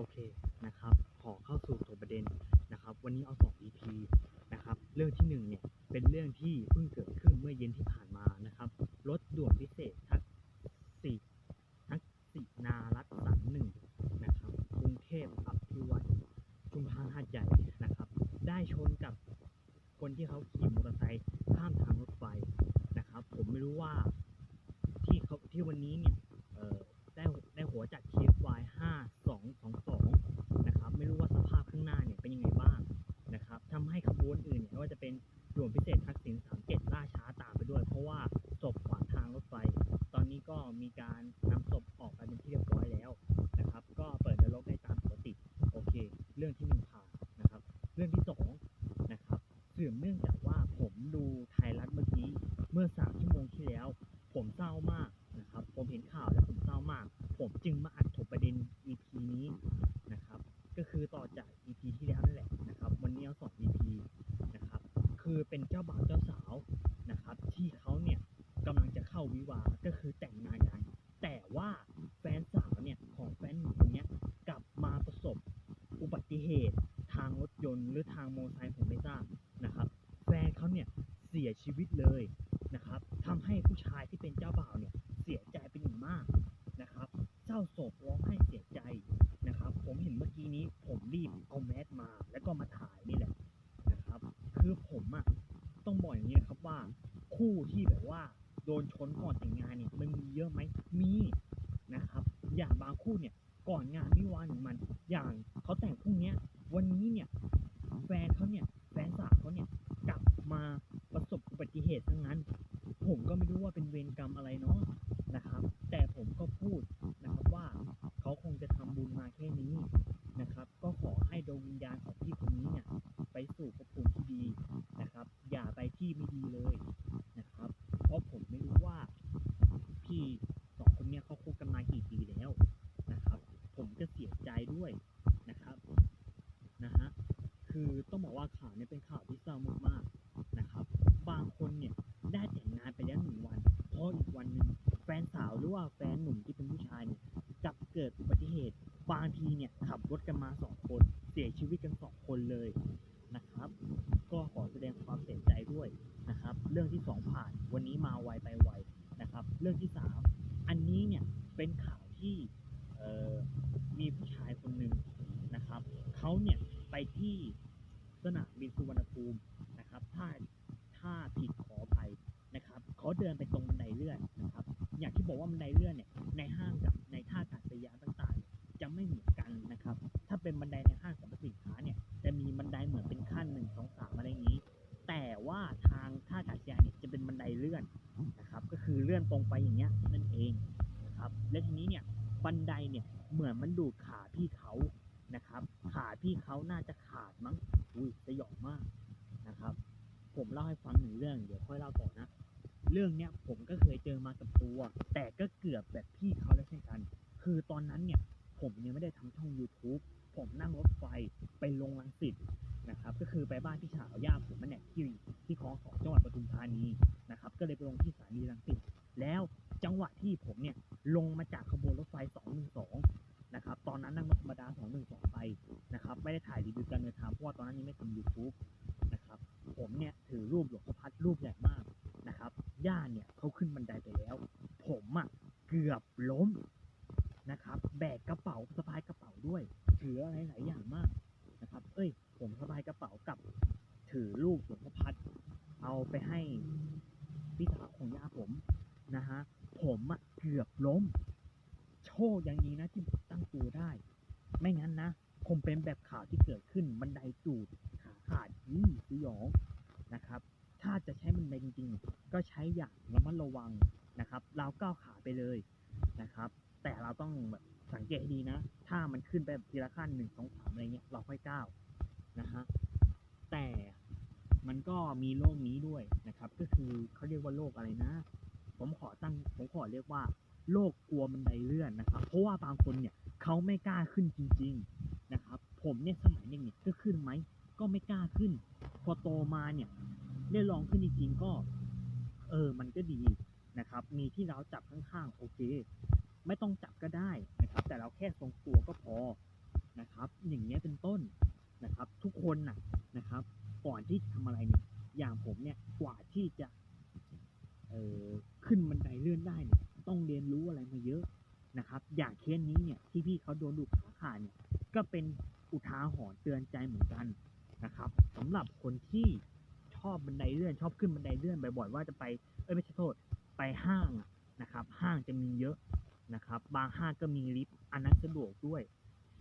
โอเคนะครับ ขอเข้าสู่ตัวประเด็นนะครับ วันนี้เอาสอง EP นะครับ เรื่องที่หนึ่งเนี่ยเป็นเรื่องที่เพิ่งเกิดขึ้นเมื่อเย็นที่ผ่านมานะครับรถด่วนพิเศษทักษิทักษินารัตสันหนึ่งนะครับกรุงเทพอับพิวัตชุมพรหาดใหญ่นะครับ ได้ชนกับคนที่เขาขี่มอเตอร์ไซค์ข้ามทางรถไฟนะครับ ผมไม่รู้ว่าที่เขาที่วันนี้ นะครับสืบเนื่องจากว่าผมดูไทยรัฐเมื่อกี้เมื่อสามชั่วโมงที่แล้ว ผมเศร้ามากนะครับ ผมเห็นข่าวแล้วผมเศร้ามาก ผมจึงมาอัดถกประเด็น EP นี้นะครับ ก็คือต่อจาก EP ที่แล้วนั่นแหละนะครับ วันนี้เอาสอง EP นะครับ คือเป็นเจ้าบ่าวเจ้าสาวนะครับ ที่เขาเนี่ยกำลังจะเข้าวิวาก็คือแต่งงานกันแต่ว่าแฟนสาวเนี่ยของแฟนหนุ่มคนเนี้ยกลับมาประสบอุบัติเหตุทางรถยนต์หรือทางมอเตอร์ไซค์ผมไม่ทราบ นะครับ แฟนเขาเนี่ยเสียชีวิตเลยนะครับทำให้ผู้ชายที่เป็นเจ้าบ่าวเนี่ยเสียใจเป็นอย่างมากนะครับเศร้าโศกร้องไห้เสียใจนะครับ ผมเห็นเมื่อกี้นี้ผมรีบเอาแมสมา แล้วก็มาถ่ายนี่แหละนะครับ คือผมอะต้องบอกอย่างนี้นะครับว่าคู่ที่แบบว่าโดนชนก่อนแต่งงานเนี่ยมันมีเยอะไหมมีนะครับ อย่างบางคู่เนี่ยก่อนงานวิวาห์หนึ่งมัน อย่างเขาแต่งพรุ่งนี้วันนี้เนี่ยแฟนเขาเนี่ยแฟนสาวเขาเนี่ยกลับมาประ เหตุทั้งนั้น ผมก็ไม่รู้ว่าเป็นเวรกรรมอะไรเนาะนะครับ แต่ผมก็พูดนะครับว่าเขาคงจะทำบุญมาแค่นี้นะครับ ก็ขอให้ดวงวิญญาณของพี่คนนี้เนี่ยไปสู่ภพภูมิที่ดีนะครับ อย่าไปที่ไม่ดีเลยนะครับ เพราะผมไม่รู้ว่าพี่สองคนเนี้ยเขาคบกันมากี่ปีแล้วนะครับ ผมก็เสียใจด้วยนะครับนะฮะคือต้องบอกว่าข่าวนี้เป็นข่าวที่เศร้ามาก เรื่องที่สองผ่านวันนี้มาไวไปไวนะครับ เรื่องที่สามอันนี้เนี่ยเป็นข่าวที่มีผู้ชายคนหนึ่งนะครับเขาเนี่ยไปที่สนามบินสุวรรณภูมินะครับถ้าถ้าผิดขออภัยนะครับเขาเดินไปตรงบันไดเลื่อนนะครับ อย่างที่บอกว่าบันไดเลื่อนเนี่ยในห้างกับในท่าอากาศยานต่างๆ จะไม่เหมือนกันนะครับ ถ้าเป็นบันไดในห้างสรรพสินค้าเนี่ยจะมีบันไดเหมือนเป็นขั้นหนึ่งสองสามอะไรอย่างนี้ แต่ว่า อากาศยานเนี่ยจะเป็นบันไดเลื่อนนะครับ ก็คือเลื่อนตรงไปอย่างเงี้ยนั่นเองนะครับ และทีนี้เนี่ยบันไดเนี่ยเหมือนมันดูดขาพี่เขานะครับ ขาพี่เขาน่าจะขาดมั้งอุ้ยสยองมากนะครับ ผมเล่าให้ฟังหนึ่งเรื่อง เดี๋ยวค่อยเล่าต่อนะ เรื่องเนี้ยผมก็เคยเจอมากับตัว แต่ก็เกือบแบบพี่เขาแล้วเช่นกัน คือตอนนั้นเนี่ยผมยังไม่ได้ทำช่อง YouTube ผมนั่งรถไฟไปลงรังสิต นะครับก็คือไปบ้านพี่สาวย่าผมมันเนี่ยที่ที่คลองสองจังหวัดปทุมธานีนะครับก็เลยไปลงที่สถานีรังสิตแล้วจังหวะที่ผมเนี่ยลงมาจากขบวนรถไฟ 212 นะครับตอนนั้นนั่งรถธรรมดา 212 ไปนะครับไม่ได้ถ่ายรีวิวการเดินทางเพราะว่าตอนนั้นยังไม่ทำ YouTube นะครับผมเนี่ยถือรูปหลวงพ่อพัดรูปใหญ่มากนะครับย่าเนี่ยเขาขึ้นบันไดไปแล้ว ผมอะเกือบล้มนะครับแบกกระเป๋าสะพายกระเป๋าด้วย ถืออะไรหลายอย่างมากนะครับ เอ้ย ผมสะพายกระเป๋ากับ ถือรูปหลวงพ่อพัด เอาไปให้พี่สาวของย่าผมนะฮะ ผมอะเกือบล้ม โชคอย่างนี้นะที่ผมตั้งตัวได้ ไม่งั้นนะคงเป็นแบบข่าว บันไดจูดขาขาดยี่สยองนะครับ ถ้าจะใช้บันไดจริงๆ ก็ใช้อย่างระมัดระวังนะครับเราก้าวขาไปเลยนะครับ แต่เราต้องแบบสังเกตดีนะ ถ้ามันขึ้นไปทีละขั้นหนึ่งสองสามอะไรเงี้ยเราค่อยก้าวนะฮะแต่มันก็มีโรคนี้ด้วยนะครับ ก็คือเขาเรียกว่าโรคอะไรนะ ผมขอตั้งผมขอเรียกว่าโรคกลัวบันไดเลื่อนนะครับ เพราะว่าบางคนเนี่ยเขาไม่กล้าขึ้นจริง ๆ ผมเนี่ยสมัยเด็กยก็ขึ้นไหม ก็ไม่กล้าขึ้น พอโตมาเนี่ยได้ลองขึ้นจริงๆก็ เออ มันก็ดีนะครับ มีที่เราจับข้างๆ โอเค ไม่ต้องจับก็ได้นะครับ แต่เราแค่ทรงตัวก็พอนะครับ อย่างเงี้ยเป็นต้นนะครับ ทุกคนนะนะครับ ก่อนที่จะทำอะไรเนี่ยอย่างผมเนี่ยกว่าที่จะเออขึ้นบันไดเลื่อนได้เนี่ยต้องเรียนรู้อะไรมาเยอะนะครับ อย่างเคสนี้เนี่ยที่พี่เขาโดนดูขาขาเนี่ยก็เป็น อุทาหรณ์เตือนใจเหมือนกันนะครับสำหรับคนที่ชอบบันไดเลื่อน ชอบขึ้นบันไดเลื่อนบ่อยๆว่าจะไปเอ้ยไม่ใช่โทษไปห้างนะครับ ห้างจะมีเยอะนะครับ บางห้างก็มีลิฟต์อันนั้นสะดวกด้วย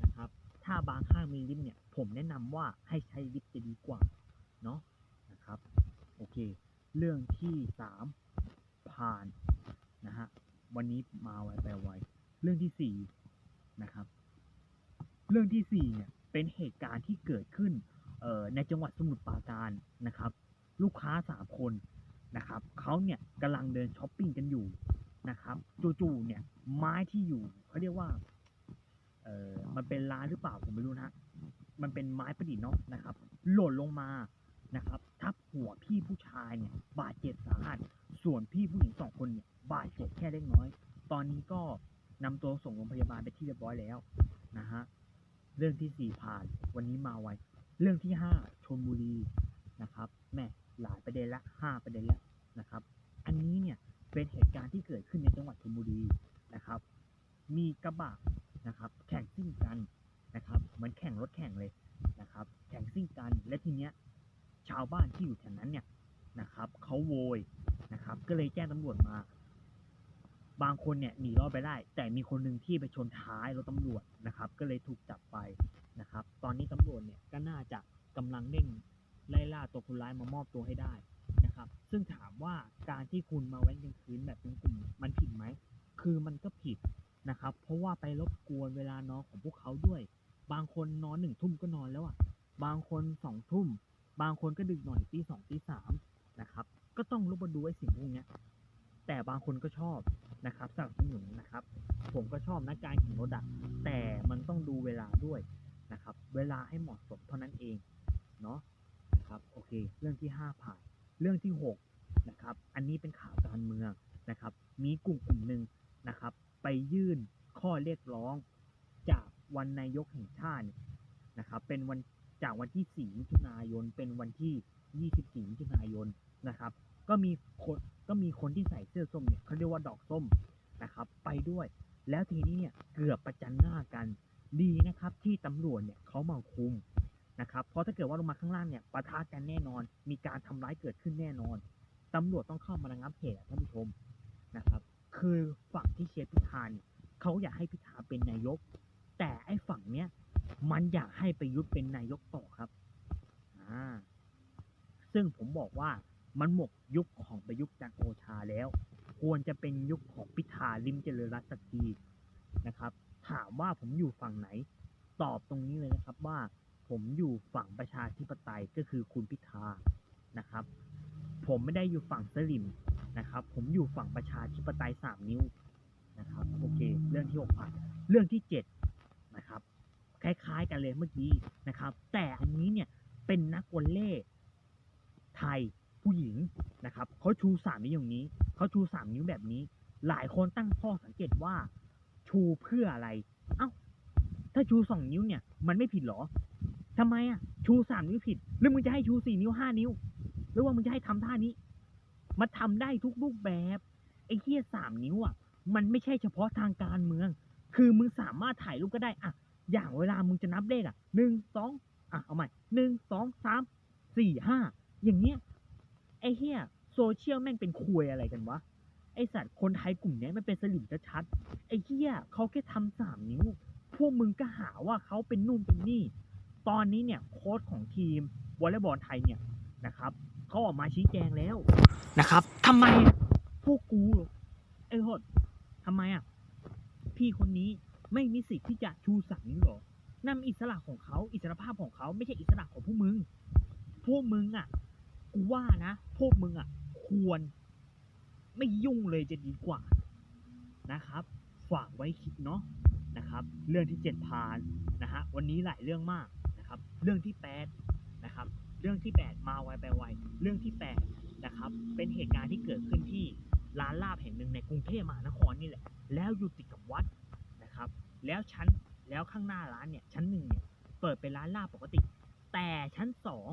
นะครับ ถ้าบางห้างมีลิฟต์เนี่ย ผมแนะนำว่าให้ใช้ลิฟต์จะดีกว่าเนาะนะครับโอเค เรื่องที่สามผ่านนะฮะวันนี้มาไวไปไวเรื่องที่สี่นะครับ เรื่องที่สี่เนี่ยเป็นเหตุการณ์ที่เกิดขึ้นเอ่อในจังหวัด สมุทรปราการนะครับ ลูกค้าสามคนนะครับเขาเนี่ยกำลังเดินช้อปปิ้งกันอยู่นะครับจู่ๆเนี่ยไม้ที่อยู่เขาเรียกว่าเออมันเป็นร้านหรือเปล่าผมไม่รู้นะมันเป็นไม้ประดิษฐ์เนาะนะครับ หล่นลงมานะครับทับหัวพี่ผู้ชายเนี่ยบาดเจ็บสาหัสส่วนพี่ผู้หญิงสองคนเนี่ยบาดเจ็บแค่เล็กน้อย ตอนนี้ก็นำตัวส่งโรงพยาบาลไปที่เรียบร้อยแล้วนะฮะเรื่องที่สี่ผ่านวันนี้มาไว เรื่องที่ห้าชนบุรีนะครับแม่หลายประเด็นละห้าประเด็นล้วนะครับ อันนี้เนี่ยเป็นเหตุการณ์ที่เกิดขึ้นในจังหวัดชลบุรีนะครับ มีกระบะนะครับแข่งซิ่งกันนะครับเหมือนแข่งรถแข่งเลยนะครับ แข่งซิ่งกันและทีเนี้ยชาวบ้านที่อยู่แถวนั้นเนี่ยนะครับเขาโวยนะครับ ก็เลยแจ้งตำรวจมา บางคนเนี่ยหนีรอดไปได้ แต่มีคนหนึ่งที่ไปชนท้ายรถตำรวจนะครับ ก็เลยถูกจับไป นะครับ ตอนนี้ตำรวจเนี่ยก็น่าจะกำลังเร่งไล่ล่าตัวคนร้ายมามอบตัวให้ได้นะครับ ซึ่งถามว่าการที่คุณมาแว้นกลางคืนแบบเป็นกลุ่มมันผิดไหม คือมันก็ผิดนะครับ เพราะว่าไปรบกวนเวลานอนของพวกเขาด้วย บางคนนอนหนึ่งทุ่มก็นอนแล้วอะ บางคนสองทุ่ม บางคนก็ดึกหน่อยตีสองตีสามนะครับ ก็ต้องรบมาดูไอ้สิ่งพวกนี้แต่บางคนก็ชอบนะครับสนับสนุนนะครับ ผมก็ชอบนะการแข่รถอะแต่มันต้องดูเวลาด้วย นะครับ เวลาให้เหมาะสมเท่านั้นเอง เนาะนะครับโอเค เรื่องที่ห้าผ่าน เรื่องที่หกนะครับ อันนี้เป็นข่าวการเมืองนะครับ มีกลุ่มกลุ่มหนึ่งนะครับ ไปยื่นข้อเรียกร้อง จากวันนายกแห่งชาติเนี่ยนะครับ เป็นวันจากวันที่ 4 มิถุนายน เป็นวันที่ 24 มิถุนายนนะครับ ก็มีคนก็มีคนที่ใส่เสื้อส้มเนี่ยเขาเรียกว่าดอกส้มนะครับ ไปด้วย แล้วทีนี้เนี่ยเกือบประจันหน้ากัน ดีนะครับที่ตำรวจเนี่ยเขามาคุมนะครับเพราะถ้าเกิดว่าลงมาข้างล่างเนี่ยปะทะกันแน่นอน มีการทำร้ายเกิดขึ้นแน่นอนตำรวจต้องเข้ามาระงับเหตุท่านผู้ชมนะครับ คือฝั่งที่เชียร์พิธาเนี่ยเขาอยากให้พิธาเป็นนายก แต่ไอ้ฝั่งเนี้ยมันอยากให้ประยุทธ์เป็นนายกต่อครับอ่าซึ่งผมบอกว่ามันหมดยุคของประยุทธ์จันทร์โอชาแล้ว ควรจะเป็นยุคของพิธาลิมเจริญรัตน์สักทีนะครับ ถามว่าผมอยู่ฝั่งไหน ตอบตรงนี้เลยนะครับว่าผมอยู่ฝั่งประชาธิปไตยก็คือคุณพิธานะครับ ผมไม่ได้อยู่ฝั่งสลิมนะครับ ผมอยู่ฝั่งประชาธิปไตยสามนิ้วนะครับโอเค เรื่องที่หกผ่านเรื่องที่เจ็ดนะครับ คล้ายๆกันเลยเมื่อกี้นะครับ แต่อันนี้เนี่ยเป็นนักวอลเล่ไทยผู้หญิงนะครับเขาชูสามนิ้วอย่างนี้เขาชูสามนิ้วแบบนี้ หลายคนตั้งข้อสังเกตว่า ชูเพื่ออะไร เอ้า ถ้าชูสองนิ้วเนี่ย มันไม่ผิดเหรอทำไมอะ ชูสามนิ้วผิด หรือมึงจะให้ชูสี่นิ้วห้านิ้ว หรือว่ามึงจะให้ทำท่านี้ มันทำได้ทุกรูปแบบ ไอ้เหี้ยสามนิ้วอะ มันไม่ใช่เฉพาะทางการเมือง คือมึงสามารถถ่ายรูปก็ได้ อะ อย่างเวลามึงจะนับเลขอะหนึ่งสองอะ เอาใหม่หนึ่งสองสามสี่ห้าอย่างเงี้ย ไอ้เหี้ยโซเชียลแม่งเป็นควยอะไรกันวะ ไอสัตว์คนไทยกลุ่มเนี้ยมันเป็นสลิมชัดๆไอ้เหี้ยเขาแค่ทำสามนิ้ว พวกมึงก็หาว่าเขาเป็นนู่นเป็นนี่ ตอนนี้เนี่ยโค้ชของทีมวอลเลย์บอลไทยเนี่ยนะครับเขาออกมาชี้แจงแล้วนะครับทำไมพวกกูไอ้โหดทำไมอะพี่คนนี้ไม่มีสิทธิ์ที่จะชูสามนิ้วหรอนั่นมันอิสระของเขาอิสรภาพของเขาไม่ใช่อิสระของพวกมึง พวกมึงอะ กูว่านะ พวกมึงอะ ควร ไม่ยุ่งเลยจะดีกว่านะครับ ฝากไว้คิดเนาะนะครับ เรื่องที่เจ็ดผ่านนะฮะวันนี้หลายเรื่องมากนะครับ เรื่องที่แปดนะครับ เรื่องที่แปดมาไวไปไวเรื่องที่แปดนะครับเป็นเหตุการณ์ที่เกิดขึ้นที่ร้านลาบแห่งหนึ่งในกรุงเทพมหานครนี่แหละ แล้วอยู่ติดกับวัดนะครับ แล้วชั้นแล้วข้างหน้าร้านเนี่ยชั้นหนึ่งเนี่ยเปิดเป็นร้านลาบปกติ แต่ชั้นสอง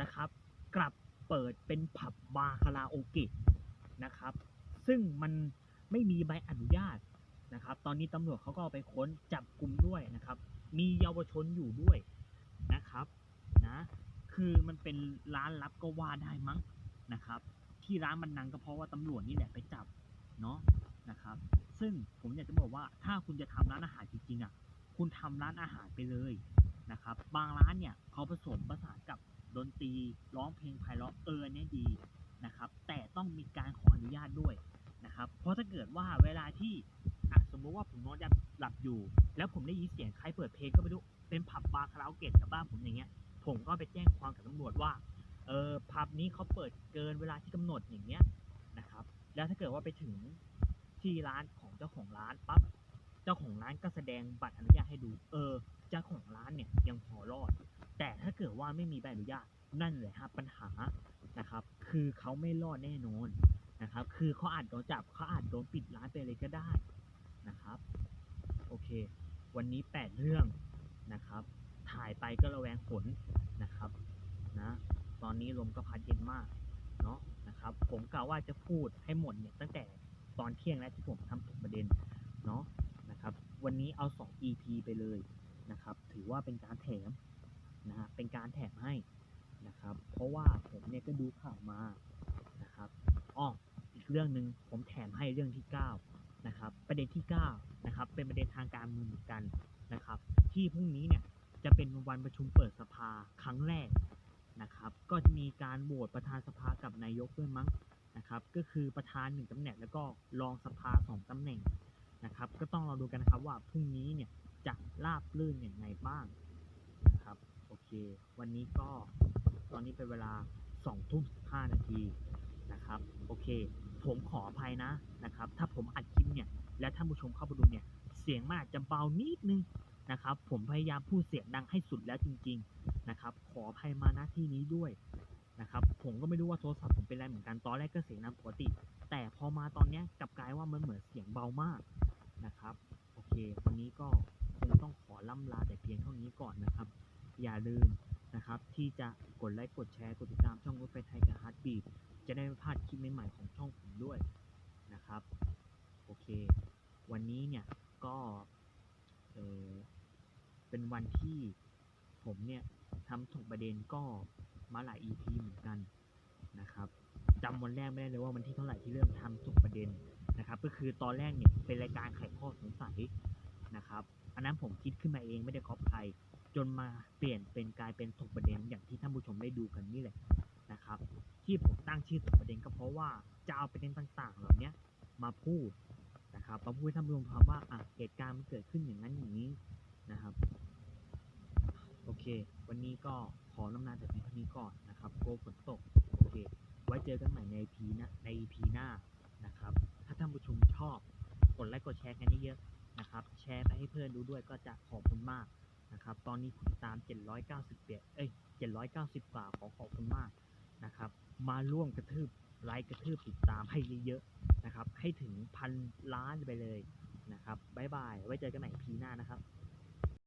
นะครับ กลับเปิดเป็นผับบาร์คาราโอเกะ นะครับ ซึ่งมันไม่มีใบอนุญาตนะครับ ตอนนี้ตำรวจเขาก็ไปค้นจับกลุ่มด้วยนะครับ มีเยาวชนอยู่ด้วยนะครับนะคือมันเป็นร้านลับก็ว่าได้มั้งนะครับ ที่ร้านมันนังก็เพราะว่าตำรวจนี่แหละไปจับเนาะนะครับ ซึ่งผมอยากจะบอกว่าถ้าคุณจะทำร้านอาหารจริงๆอะคุณทำร้านอาหารไปเลยนะครับ บางร้านเนี่ยเขาผสมผสานกับดนตรีร้องเพลงไพเราะเออเนี้ยดี นะครับ แต่ต้องมีการขออนุญาตด้วยนะครับ เพราะถ้าเกิดว่าเวลาที่สมมติว่าผมนอนหลับอยู่ แล้วผมได้ยินเสียงใครเปิดเพลงก็ไม่รู้เป็นผับบาร์คาราโอเกะกับบ้านผมอย่างเงี้ย ผมก็ไปแจ้งความกับตำรวจว่าเออผับนี้เขาเปิดเกินเวลาที่กำหนดอย่างเงี้ยนะครับ แล้วถ้าเกิดว่าไปถึงที่ร้านของเจ้าของร้านปั๊บเจ้าของร้านก็แสดงบัตรอนุญาตให้ดู เออ เจ้าของร้านเนี่ยยังพอรอด แต่ถ้าเกิดว่าไม่มีใบอนุญาตนั่นแหละครับปัญหา นะครับ คือเขาไม่รอดแน่นอนนะครับ คือเขาอาจโดนจับเขาอาจโดนปิดร้านไปเลยก็ได้นะครับ โอเค วันนี้แปดเรื่องนะครับ ถ่ายไปก็ระแวงฝนนะครับนะตอนนี้ลมก็พัดเย็นมากเนาะนะครับ ผมกล่าวว่าจะพูดให้หมดเนี่ยตั้งแต่ตอนเที่ยงแล้วที่ผมทำถกประเด็นเนาะนะครับ วันนี้เอา 2 EP ไปเลยนะครับ ถือว่าเป็นการแถมนะฮะเป็นการแถมให้ นะครับ เพราะว่าผมเนี่ยก็ดูข่าวมานะครับอ้ออีกเรื่องหนึ่งผมแถมให้เรื่องที่9นะครับ ประเด็นที่9นะครับ เป็นประเด็นทางการเมืองเหมือนกันนะครับ ที่พรุ่งนี้เนี่ยจะเป็นวันประชุมเปิดสภาครั้งแรกนะครับ ก็จะมีการโหวตประธานสภากับนายกด้วยมั้งนะครับ ก็คือประธานหนึ่งตำแหน่งแล้วก็รองสภาสองตำแหน่งนะครับ ก็ต้องรอดูกันนะครับว่าพรุ่งนี้เนี่ยจะราบรื่นอย่างไรบ้างนะครับ โอเค วันนี้ก็ ตอนนี้เป็นเวลาสองทุ่มสิบห้านาทีนะครับ โอเค ผมขออภัยนะนะครับ ถ้าผมอัดคลิปเนี่ย และท่านผู้ชมเข้าไปดูเนี่ย เสียงมันอาจจะเบานิดนึงนะครับ ผมพยายามพูดเสียงดังให้สุดแล้วจริง ๆนะครับ ขออภัยมาณที่นี้ด้วยนะครับ ผมก็ไม่รู้ว่าโทรศัพท์ผมเป็นอะไรเหมือนกันตอนแรกก็เสียงดังปกติ แต่พอมาตอนเนี้ยกลับกลายว่ามันเหมือนเสียงเบามากนะครับ โอเค วันนี้ก็คงต้องขอล่ำลาแต่เพียงเท่านี้ก่อนนะครับ อย่าลืม นะครับ ที่จะกดไลค์กดแชร์กดติดตามช่องรถไฟไทยกับฮาร์ดบีจะได้ไม่พลาดคลิปใหม่ๆของช่องผมด้วยนะครับ โอเค วันนี้เนี่ยก็เออเป็นวันที่ผมเนี่ยทำถกประเด็นก็มาหลาย EP เหมือนกันนะครับจำวันแรกไม่ได้เลยว่าวันที่เท่าไหร่ที่เริ่มทำถกประเด็นนะครับ ก็คือตอนแรกเนี่ยเป็นรายการไขข้อสงสัยนะครับ อันนั้นผมคิดขึ้นมาเองไม่ได้ก๊อปใคร จนมาเปลี่ยนเป็นกลายเป็นถกประเด็นอย่างที่ท่านผู้ชมได้ดูกันนี่แหละนะครับ ที่ผมตั้งชื่อถกประเด็นก็เพราะว่าจะเอาประเด็นต่าง ๆ เหล่านี้มาพูดนะครับมาพูดท่านผู้ชมฟังว่าอะเหตุการณ์มันเกิดขึ้นอย่างนั้นอย่างนี้นะครับ โอเค วันนี้ก็ขอน้ำลาแต่เพียงเท่านี้ก่อนนะครับโกฝนตกโอเค ไว้เจอกันใหม่ใน EP หนะใน EP หน้านะครับ ถ้าท่านผู้ชมชอบกดไลค์กดแชร์กันเยอะๆนะครับ แชร์ไปให้เพื่อนดูด้วยก็จะขอบคุณมาก นะครับ ตอนนี้คุณติดตาม 791เอ้ย790 กว่าขอขอบคุณมากนะครับ มาร่วมกระทืบไลค์กระทืบติดตามให้เยอะๆนะครับ ให้ถึงพันล้านไปเลยนะครับบ๊ายบาย ไว้เจอกันใหม่พีหน้านะครับ